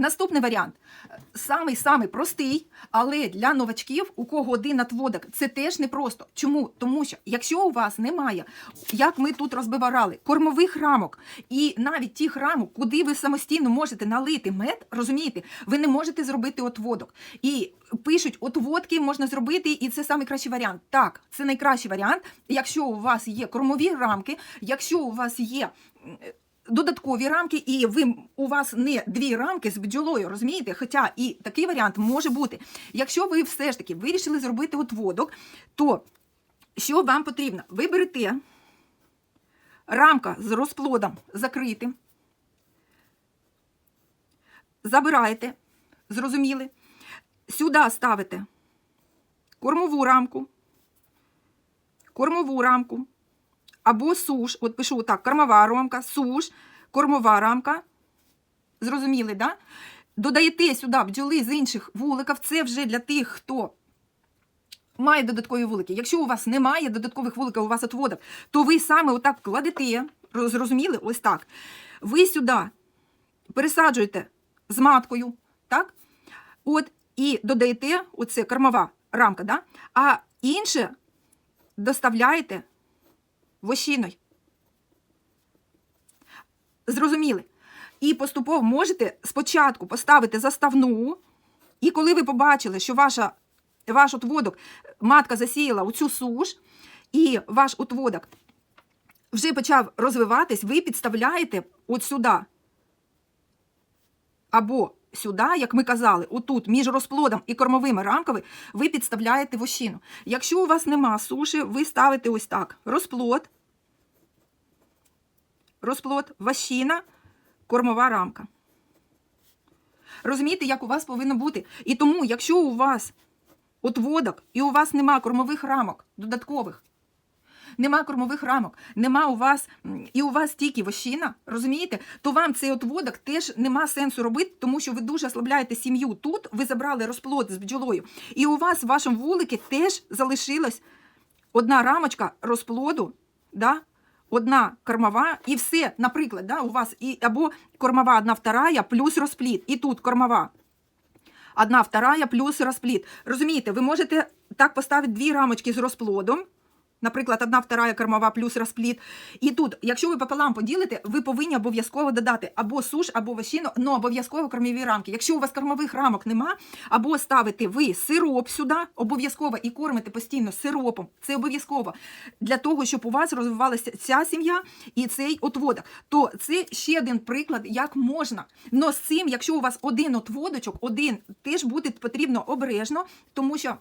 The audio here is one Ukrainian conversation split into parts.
Наступний варіант. Самий самий простий, але для новачків, у кого один надводок, це теж непросто. Чому? Тому що якщо у вас немає, як ми тут розбивали, кормових рамок, і навіть тих рамок, куди ви самостійно можете налити мед, розумієте, ви не можете зробити отводок. І пишуть, отводки можна зробити, і це найкращий варіант. Так, це найкращий варіант, якщо у вас є кормові рамки, якщо у вас є. Додаткові рамки, і ви у вас не дві рамки з бджолою, розумієте? Хоча і такий варіант може бути. Якщо ви все ж таки вирішили зробити отводок, то що вам потрібно? Ви берете рамка з розплодом закритим, забираєте, зрозуміли, сюди ставите кормову рамку, кормову рамку, або суш, от пишу так, кормова рамка, суш, кормова рамка. Зрозуміли, да? Додаєте сюди бджоли з інших вуликів. Це вже для тих, хто має додаткові вулики. Якщо у вас немає додаткових вуликів, у вас отводок, то ви саме отак кладете, зрозуміли, ось так. Ви сюди пересаджуєте з маткою, так? От, і додаєте, оце кормова рамка, да? а інше доставляєте вощиною. Зрозуміли? І поступово можете спочатку поставити заставну, і коли ви побачили, що ваша, ваш отводок матка засіяла у цю суш, і ваш отводок вже почав розвиватись, ви підставляєте от сюди. Або сюди, як ми казали, отут між розплодом і кормовими рамками, ви підставляєте вощину. Якщо у вас нема суші, ви ставите ось так: розплод, розплод, вощина, кормова рамка. Розумієте, як у вас повинно бути? І тому, якщо у вас отводок і у вас нема кормових рамок додаткових, нема кормових рамок, нема у вас і у вас тільки вощина, розумієте, то вам цей отводок теж нема сенсу робити, тому що ви дуже ослабляєте сім'ю тут, ви забрали розплод з бджолою, і у вас в вашому вуликі теж залишилась одна рамочка розплоду, да? одна кормова, і все, наприклад, да, у вас і, або кормова одна вторая плюс розплід, і тут кормова одна вторая плюс розплід. Розумієте, ви можете так поставити дві рамочки з розплодом. Наприклад, одна вторая кормова плюс розплід. І тут, якщо ви пополам поділите, ви повинні обов'язково додати або суш, або вощину, але обов'язково кормові рамки. Якщо у вас кормових рамок нема, або ставите ви сироп сюди, обов'язково і кормите постійно сиропом. Це обов'язково для того, щоб у вас розвивалася ця сім'я і цей отводок. То це ще один приклад, як можна. Но з цим, якщо у вас один отводочок, один теж буде потрібно обережно, тому що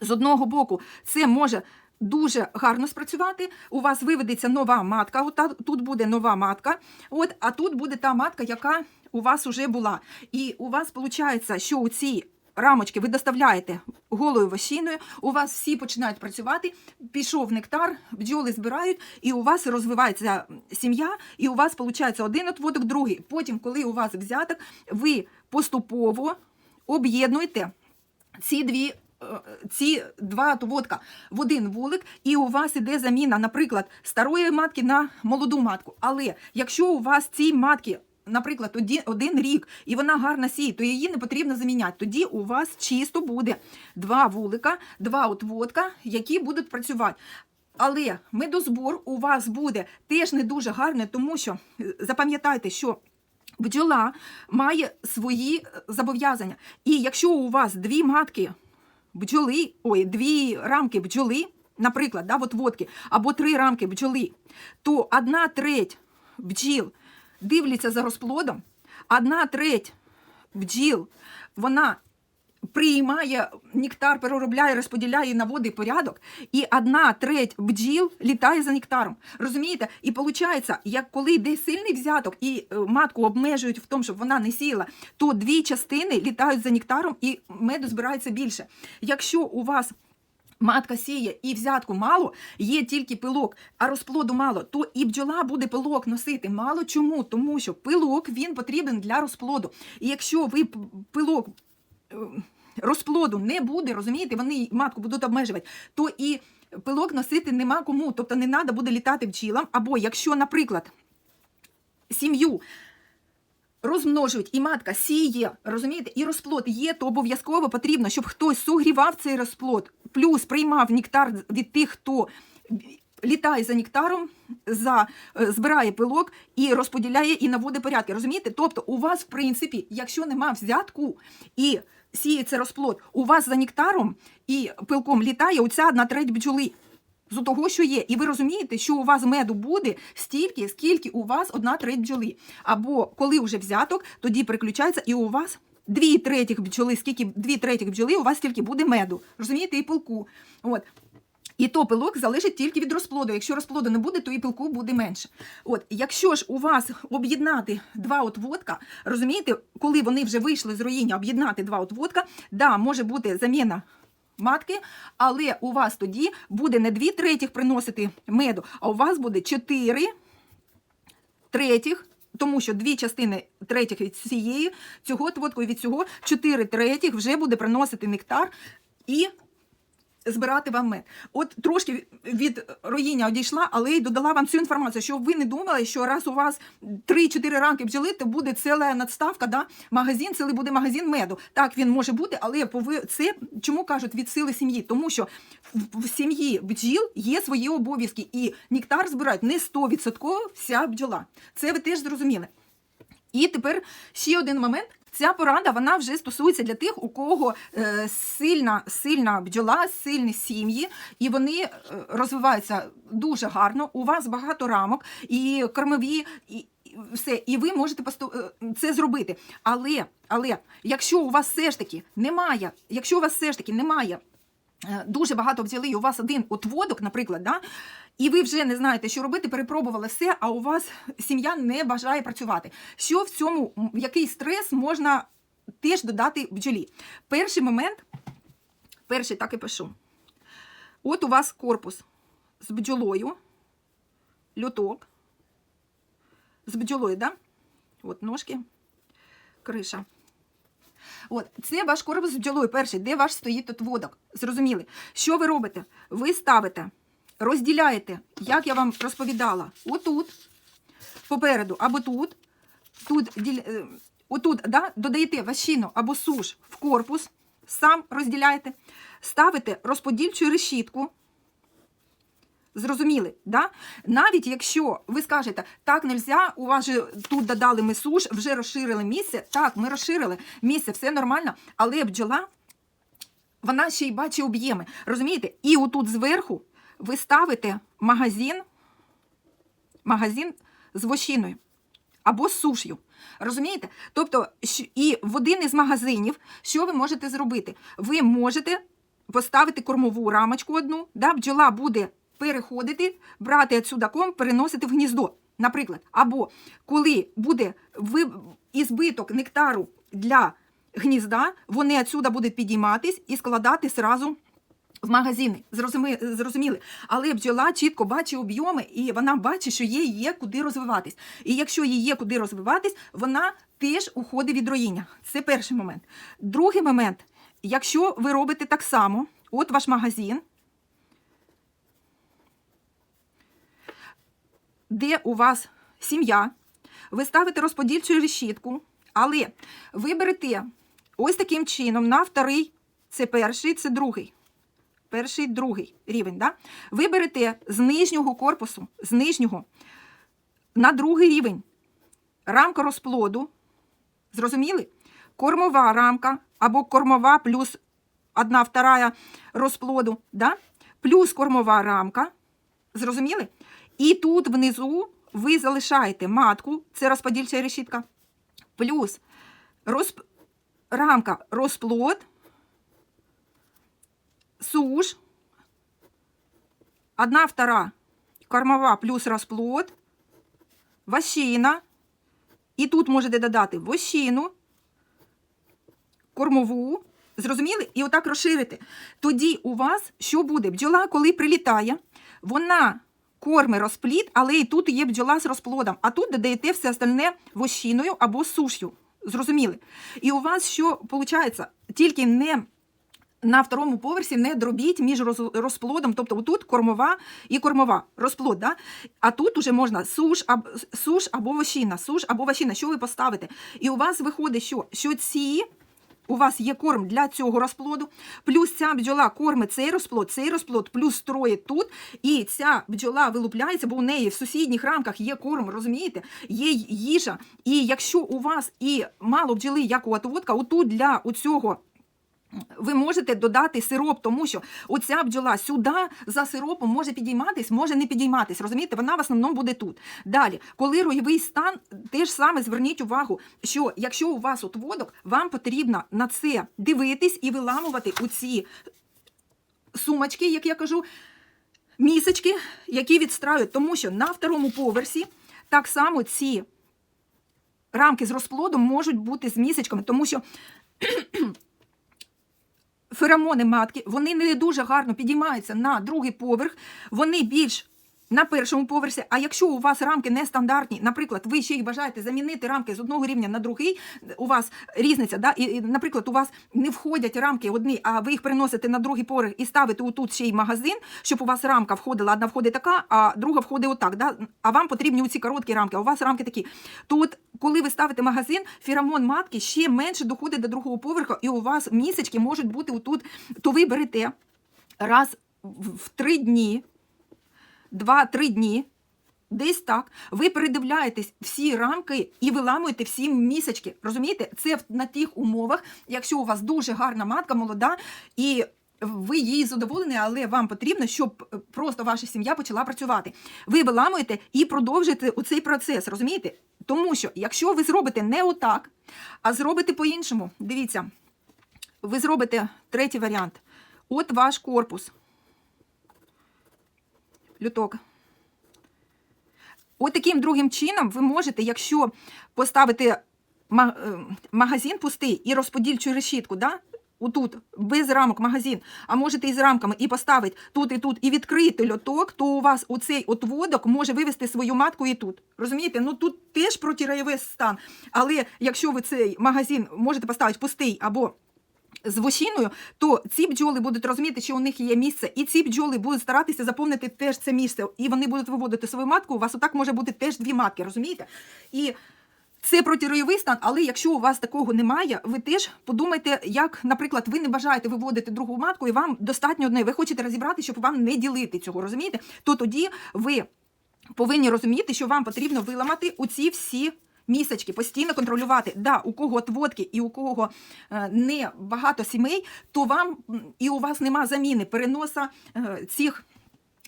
з одного боку це може. Дуже гарно спрацювати. У вас виведеться нова матка. От тут буде нова матка. От, а тут буде та матка, яка у вас вже була. І у вас виходить, що у ці рамочки ви доставляєте голою вощиною, у вас всі починають працювати, пішов нектар, бджоли збирають, і у вас розвивається сім'я, і у вас виходить один отводок, другий. Потім, коли у вас взяток, ви поступово об'єднуєте ці дві. Е, Ці два отводка в один вулик, і у вас іде заміна, наприклад, старої матки на молоду матку. Але якщо у вас ці матки, наприклад, один, рік, і вона гарна сіє, то її не потрібно заміняти. Тоді у вас чисто буде два вулика, два отводка, які будуть працювати. Але медозбор у вас буде теж не дуже гарний, тому що е, запам'ятайте, що бджола має свої е, зобов'язання. І якщо у вас дві матки бджоли, ой, дві рамки бджоли, наприклад, да, от водки, або три рамки бджоли, то одна треть бджіл дивляться за розплодом, одна треть бджіл, вона приймає нектар, переробляє, розподіляє, наводить порядок, і одна треть бджіл літає за нектаром. Розумієте? І виходить, як коли йде сильний взяток і е, матку обмежують в тому, щоб вона не сіяла, то дві частини літають за нектаром і меду збирається більше. Якщо у вас Матка сіє і взятку мало, є тільки пилок, а розплоду мало, то і бджола буде пилок носити. Мало чому? Тому що пилок він потрібен для розплоду. І якщо ви пилок розплоду не буде, розумієте, вони матку будуть обмежувати, то і пилок носити нема кому. Тобто не треба буде літати бджілам. Або якщо, наприклад, сім'ю розмножують, і матка сіє, розумієте, і розплод є, то обов'язково потрібно, щоб хтось сугрівав цей розплод, плюс приймав нектар від тих, хто літає за нектаром, за, е, збирає пилок і розподіляє і наводить порядки. Розумієте? Тобто, у вас, в принципі, якщо нема взятку і сіється розплод, у вас за нектаром і пилком літає оця одна треть бджоли. З того, що є, і ви розумієте, що у вас меду буде стільки, скільки у вас одна треть бджоли. Або коли вже взяток, тоді переключається, і у вас дві третіх бджоли, скільки дві третіх бджоли, у вас тільки буде меду. Розумієте, і пилку. От. І то пилок залежить тільки від розплоду. Якщо розплоду не буде, то і пилку буде менше. От, якщо ж у вас об'єднати два отводка, розумієте, коли вони вже вийшли з роїння, об'єднати два отводка, да, може бути заміна матки, але у вас тоді буде не дві третіх приносити меду, а у вас буде чотири третіх. Тому що дві частини третіх від цієї, цього отводку і від цього, чотири третіх вже буде приносити нектар і збирати вам мед. От трошки від роїння одійшла, але й додала вам цю інформацію, щоб ви не думали, що раз у вас 3-4 ранки бджоли, то буде ціла надставка, да? магазин, цілий буде магазин меду. Так, він може бути, але це чому кажуть від сили сім'ї? Тому що в сім'ї бджіл є свої обов'язки, і нектар збирають не 100% вся бджола. Це ви теж зрозуміли. І тепер ще один момент. Ця порада вона вже стосується для тих, у кого е, сильна, сильна бджола, сильні сім'ї, і вони е, розвиваються дуже гарно. У вас багато рамок і кормові, і, все, і ви можете е, це зробити. Але, але якщо у вас все ж таки немає, якщо у вас все ж таки немає. Е, Дуже багато бджоли, і у вас один отводок, наприклад, да? і ви вже не знаєте, що робити, перепробували все, а у вас сім'я не бажає працювати. Що в цьому, який стрес можна теж додати бджолі? Перший момент, перший так і пишу. От у вас корпус з бджолою, люток, з бджолою, да? От ножки, криша. От, це ваш корпус з бджолою перший, де ваш стоїть отводок. Зрозуміли? Що ви робите? Ви ставите, розділяєте, як я вам розповідала, отут, попереду, або тут, тут, е, отут, да, додаєте ващину або суш в корпус, сам розділяєте, ставите розподільчу решітку. Зрозуміли, да? Навіть якщо ви скажете, так нельзя, у вас же тут додали ми суш, вже розширили місце. Так, ми розширили місце, все нормально, але бджола, вона ще й бачить об'єми. Розумієте? І отут зверху ви ставите магазин, магазин з вощиною або з суш'ю. Розумієте? Тобто, і в один із магазинів, що ви можете зробити? Ви можете поставити кормову рамочку одну, да, бджола буде переходити, брати отсюда ком, переносити в гніздо. Наприклад, або коли буде ізбиток нектару для гнізда, вони отсюда будуть підійматись і складати сразу в магазини. Зрозумі- Зрозуміли. Але бджола чітко бачить об'єми, і вона бачить, що їй є куди розвиватись. І якщо їй є куди розвиватись, вона теж уходить від роїння. Це перший момент. Другий момент, якщо ви робите так само, от ваш магазин, де у вас сім'я, ви ставите розподільчу решітку, але ви берете ось таким чином на вторий, це перший, це другий. Перший, другий рівень. Да? Ви берете з нижнього корпусу, з нижнього на другий рівень рамка розплоду. Зрозуміли? Кормова рамка або кормова плюс одна вторая розплоду, да? плюс кормова рамка. Зрозуміли? І тут внизу ви залишаєте матку, це розподільча решітка, плюс розп... рамка розплод, суш, одна втора кормова плюс розплод, вощина. І тут можете додати вощину, кормову. Зрозуміли? І отак розширити. Тоді у вас що буде? Бджола, коли прилітає, вона корми розплід, але і тут є бджола з розплодом. А тут додаєте все остальне вощиною або суш'ю. Зрозуміли? І у вас що виходить? Тільки не на второму поверсі не дробіть між розплодом, тобто отут кормова і кормова розплод, да? а тут уже можна суш, аб, суш або вощина, суш або вощина, що ви поставите. І у вас виходить, що, що ці у вас є корм для цього розплоду, плюс ця бджола кормить цей розплод, цей розплод, плюс троє тут, і ця бджола вилупляється, бо у неї в сусідніх рамках є корм, розумієте? Є їжа. І якщо у вас і мало бджоли, як у отводка, отут для оцього ви можете додати сироп, тому що оця бджола сюди за сиропом може підійматись, може не підійматись. Розумієте, вона в основному буде тут. Далі, коли ройовий стан, теж саме зверніть увагу, що якщо у вас отводок, вам потрібно на це дивитись і виламувати оці сумочки, як я кажу, місочки, які відстраюють, тому що на второму поверсі так само ці рамки з розплодом можуть бути з місочками, тому що феромони матки, вони не дуже гарно підіймаються на другий поверх, вони більш на першому поверсі. А якщо у вас рамки нестандартні, наприклад, ви ще й бажаєте замінити рамки з одного рівня на другий, у вас різниця, да? і, і, наприклад, у вас не входять рамки одні, а ви їх приносите на другий поверх і ставите отут ще й магазин, щоб у вас рамка входила, одна входить така, а друга входить отак. Да? А вам потрібні оці короткі рамки, а у вас рамки такі. Тут, коли ви ставите магазин, феромон матки ще менше доходить до другого поверху, і у вас місячки можуть бути отут, то ви берете раз в в три дні, два-три дні. Десь так, ви передивляєтесь всі рамки і виламуєте всі місячки. Розумієте? Це на тих умовах, якщо у вас дуже гарна матка, молода, і ви її задоволені, але вам потрібно, щоб е, просто ваша сім'я почала працювати. Ви виламуєте і продовжуєте цей процес, розумієте? Тому що, якщо ви зробите не отак, а зробите по-іншому, дивіться, ви зробите третій варіант. От ваш корпус. Люток. От таким другим чином ви можете, якщо поставити е, магазин пустий і розподільчу решітку, да? Отут, без рамок магазин, а можете із рамками і поставити тут і тут, і відкрити льоток, то у вас оцей отводок може вивести свою матку і тут. Розумієте? Ну тут теж протирайовий стан. Але якщо ви цей магазин можете поставити пустий або з вощиною, то ці бджоли будуть розуміти, що у них є місце, і ці бджоли будуть старатися заповнити теж це місце, і вони будуть виводити свою матку. У вас отак може бути теж дві матки, розумієте? І це протиройовий стан, але якщо у вас такого немає, ви теж подумайте, як, наприклад, ви не бажаєте виводити другу матку, і вам достатньо одне. Ви хочете розібрати, щоб вам не ділити цього, розумієте? То тоді ви повинні розуміти, що вам потрібно виламати оці всі місячки, постійно контролювати. Да, у кого отводки і у кого е, не багато сімей, то вам і у вас нема заміни переноса е, цих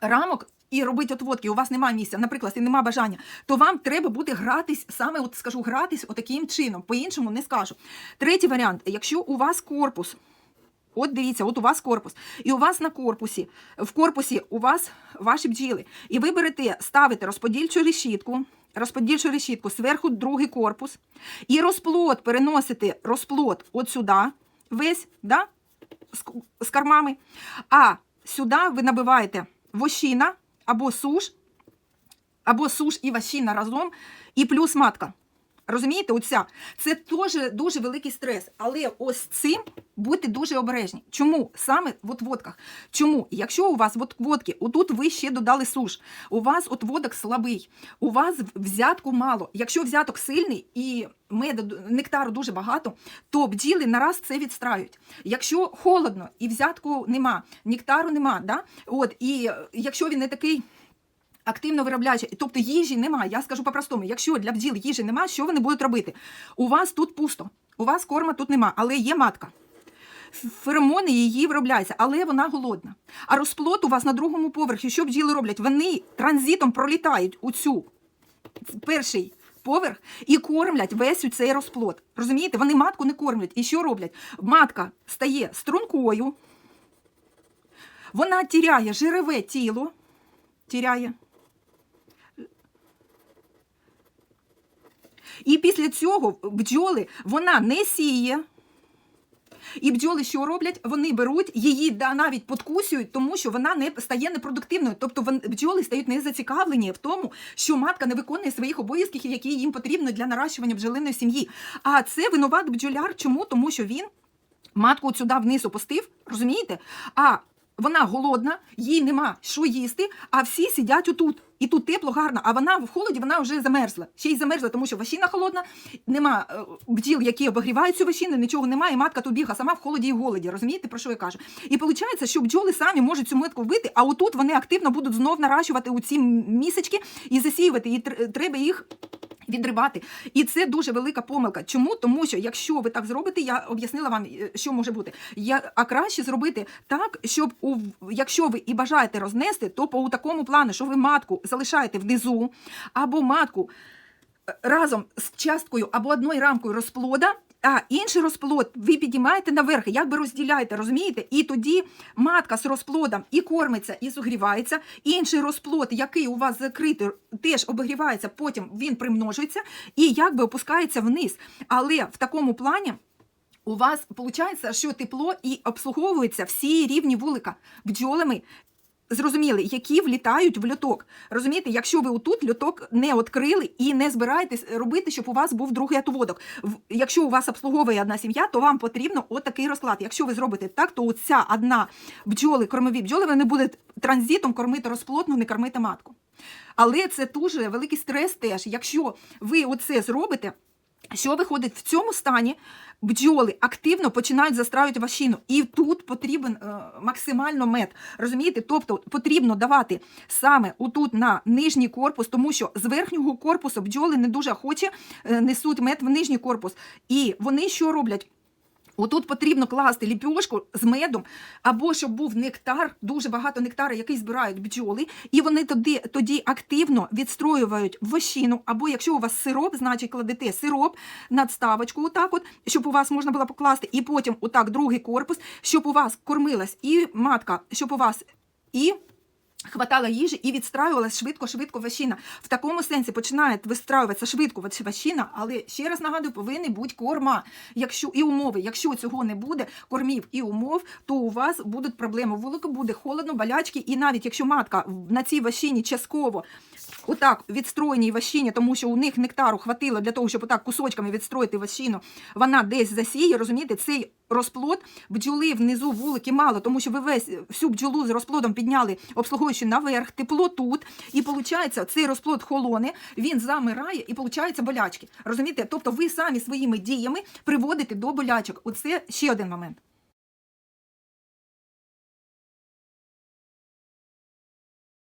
рамок. І робити отводки, у вас немає місця, наприклад, і нема бажання, то вам треба буде гратись, саме от скажу, гратись отаким чином. По-іншому не скажу. Третій варіант: якщо у вас корпус, От дивіться, от у вас корпус. І у вас на корпусі, в корпусі у вас ваші бджіли. І ви берете, ставите розподільчу решітку, розподільчу решітку, зверху другий корпус, і розплод переносите розплод от сюди, весь, да? з, з кормами. А сюди ви набиваєте вощина або суш, або суш і вощина разом, і плюс матка. Розумієте, оця. Це теж дуже великий стрес. Але ось цим будьте дуже обережні. Чому? Саме в отводках. Чому? Якщо у вас в отводки, отут ви ще додали суш, у вас отводок слабий, у вас взятку мало. Якщо взяток сильний і меду, нектару дуже багато, то бджіли нараз це відстраюють. Якщо холодно і взятку нема, нектару нема, да? От, і якщо він не такий активно виробляючи, тобто їжі немає. Я скажу по-простому, якщо для бджіл їжі немає, що вони будуть робити? У вас тут пусто, у вас корма тут нема, але є матка. Феромони її виробляються, але вона голодна. А розплод у вас на другому поверхі, що бджіли роблять? Вони транзитом пролітають у цю перший поверх і кормлять весь цей розплод. Розумієте? Вони матку не кормлять. І що роблять? Матка стає стрункою, вона тіряє жирове тіло, тіряє. І після цього бджоли вона не сіє. І бджоли що роблять? Вони беруть її да, навіть подкусюють, тому що вона не стає непродуктивною. Тобто бджоли стають не зацікавлені в тому, що матка не виконує своїх обов'язків, які їм потрібно для наращування бджолиної сім'ї. А це винуват бджоляр. Чому? Тому що він матку сюди вниз опустив, розумієте? А вона голодна, їй нема що їсти, а всі сидять отут. І тут тепло, гарно, а вона в холоді вона вже замерзла. Ще й замерзла, тому що ващина холодна, нема е, бджіл, які обігрівають цю ващину, нічого немає, і матка тут бігає сама в холоді і голоді. Розумієте, про що я кажу? І виходить, що бджоли самі можуть цю метку вбити, а отут вони активно будуть знов наращувати у ці місячки і засіювати. І треба їх відривати. І це дуже велика помилка. Чому? Тому що якщо ви так зробите, я об'яснила вам, е, що може бути. Я, а краще зробити так, щоб у, якщо ви і бажаєте рознести, то по такому плану, що ви матку залишаєте внизу, або матку е, разом з часткою або одною рамкою розплода. А інший розплод ви підіймаєте наверх, якби розділяєте, розумієте? І тоді матка з розплодом і кормиться, і зогрівається. Інший розплод, який у вас закритий, теж обігрівається, потім він примножується і якби опускається вниз. Але в такому плані. У вас виходить, що тепло і обслуговуються всі рівні вулика бджолами. Зрозуміли, які влітають в льоток. Розумієте, якщо ви отут льоток не відкрили і не збираєтесь робити, щоб у вас був другий отводок. Якщо у вас обслуговує одна сім'я, то вам потрібно отакий розклад. Якщо ви зробите так, то оця одна бджоли, кормові бджоли, вони будуть транзитом кормити розплодну, не кормити матку. Але це дуже великий стрес теж. Якщо ви оце зробите, що виходить в цьому стані? Бджоли активно починають застраювати ващину, і тут потрібен е, максимально мед. Розумієте? Тобто потрібно давати саме отут на нижній корпус, тому що з верхнього корпусу бджоли не дуже охоче е, несуть мед в нижній корпус. І вони що роблять? Отут потрібно класти ліпьошку з медом, або щоб був нектар, дуже багато нектара, який збирають бджоли, і вони тоді, тоді активно відстроюють вощину. Або якщо у вас сироп, значить кладете сироп, надставочку, отак, от, щоб у вас можна було покласти, і потім отак другий корпус, щоб у вас кормилась і матка, щоб у вас і. Хватала їжі і відстраювалась швидко-швидко ващина. В такому сенсі починає вистраюватися швидко ващина, але ще раз нагадую, повинні бути корма. Якщо і умови, якщо цього не буде, кормів і умов, то у вас будуть проблеми. Вулику буде холодно, болячки, і навіть якщо матка на цій ващині частково отак відстроєній ващині, тому що у них нектару хватило для того, щоб отак кусочками відстроїти ващину, вона десь засіє, розумієте, цей розплод бджоли внизу вулики мало, тому що ви весь всю бджолу з розплодом підняли, обслуговуючи наверх, тепло тут, і виходить, цей розплод холоне, він замирає і виходить болячки. Розумієте? Тобто ви самі своїми діями приводите до болячок. Оце ще один момент.